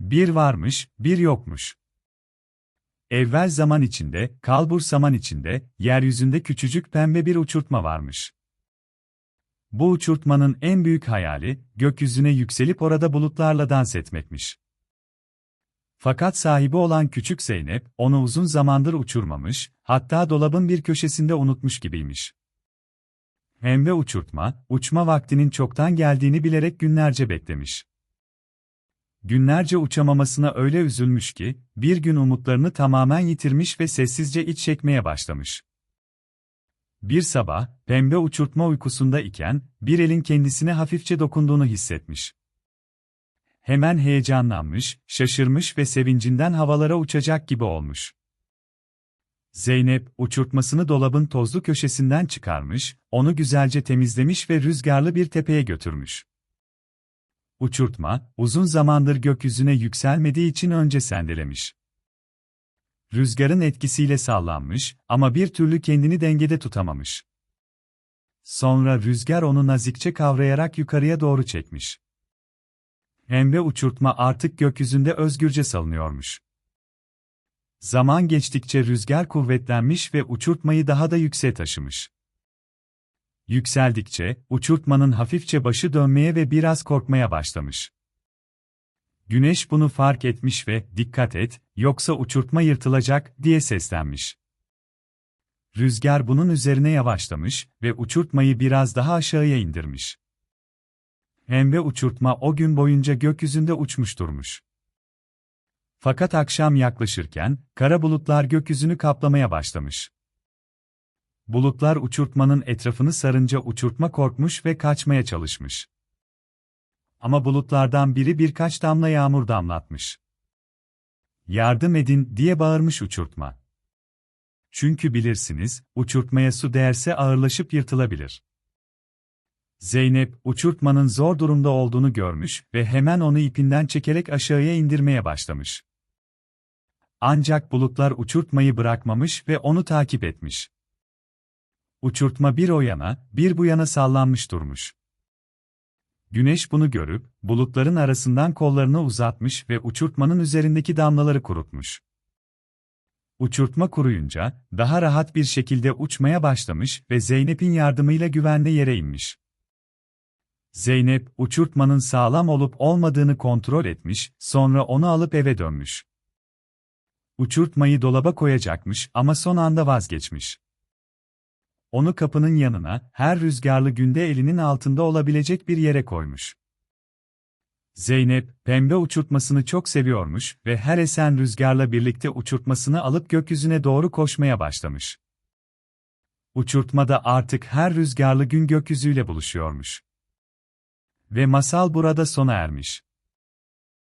Bir varmış, bir yokmuş. Evvel zaman içinde, kalbur zaman içinde, yeryüzünde küçücük pembe bir uçurtma varmış. Bu uçurtmanın en büyük hayali, gökyüzüne yükselip orada bulutlarla dans etmekmiş. Fakat sahibi olan küçük Zeynep, onu uzun zamandır uçurmamış, hatta dolabın bir köşesinde unutmuş gibiymiş. Pembe uçurtma, uçma vaktinin çoktan geldiğini bilerek günlerce beklemiş. Günlerce uçamamasına öyle üzülmüş ki, bir gün umutlarını tamamen yitirmiş ve sessizce iç çekmeye başlamış. Bir sabah, pembe uçurtma uykusunda iken, bir elin kendisine hafifçe dokunduğunu hissetmiş. Hemen heyecanlanmış, şaşırmış ve sevincinden havalara uçacak gibi olmuş. Zeynep, uçurtmasını dolabın tozlu köşesinden çıkarmış, onu güzelce temizlemiş ve rüzgarlı bir tepeye götürmüş. Uçurtma, uzun zamandır gökyüzüne yükselmediği için önce sendelemiş. Rüzgarın etkisiyle sallanmış ama bir türlü kendini dengede tutamamış. Sonra rüzgar onu nazikçe kavrayarak yukarıya doğru çekmiş. Pembe uçurtma artık gökyüzünde özgürce salınıyormuş. Zaman geçtikçe rüzgar kuvvetlenmiş ve uçurtmayı daha da yükseğe taşımış. Yükseldikçe, uçurtmanın hafifçe başı dönmeye ve biraz korkmaya başlamış. Güneş bunu fark etmiş ve, dikkat et, yoksa uçurtma yırtılacak, diye seslenmiş. Rüzgar bunun üzerine yavaşlamış ve uçurtmayı biraz daha aşağıya indirmiş. Pembe uçurtma o gün boyunca gökyüzünde uçmuş durmuş. Fakat akşam yaklaşırken, kara bulutlar gökyüzünü kaplamaya başlamış. Bulutlar uçurtmanın etrafını sarınca uçurtma korkmuş ve kaçmaya çalışmış. Ama bulutlardan biri birkaç damla yağmur damlatmış. Yardım edin diye bağırmış uçurtma. Çünkü bilirsiniz, uçurtmaya su değerse ağırlaşıp yırtılabilir. Zeynep, uçurtmanın zor durumda olduğunu görmüş ve hemen onu ipinden çekerek aşağıya indirmeye başlamış. Ancak bulutlar uçurtmayı bırakmamış ve onu takip etmiş. Uçurtma bir o yana, bir bu yana sallanmış durmuş. Güneş bunu görüp, bulutların arasından kollarını uzatmış ve uçurtmanın üzerindeki damlaları kurutmuş. Uçurtma kuruyunca, daha rahat bir şekilde uçmaya başlamış ve Zeynep'in yardımıyla güvende yere inmiş. Zeynep, uçurtmanın sağlam olup olmadığını kontrol etmiş, sonra onu alıp eve dönmüş. Uçurtmayı dolaba koyacakmış ama son anda vazgeçmiş. Onu kapının yanına, her rüzgarlı günde elinin altında olabilecek bir yere koymuş. Zeynep, pembe uçurtmasını çok seviyormuş ve her esen rüzgarla birlikte uçurtmasını alıp gökyüzüne doğru koşmaya başlamış. Uçurtma da artık her rüzgarlı gün gökyüzüyle buluşuyormuş. Ve masal burada sona ermiş.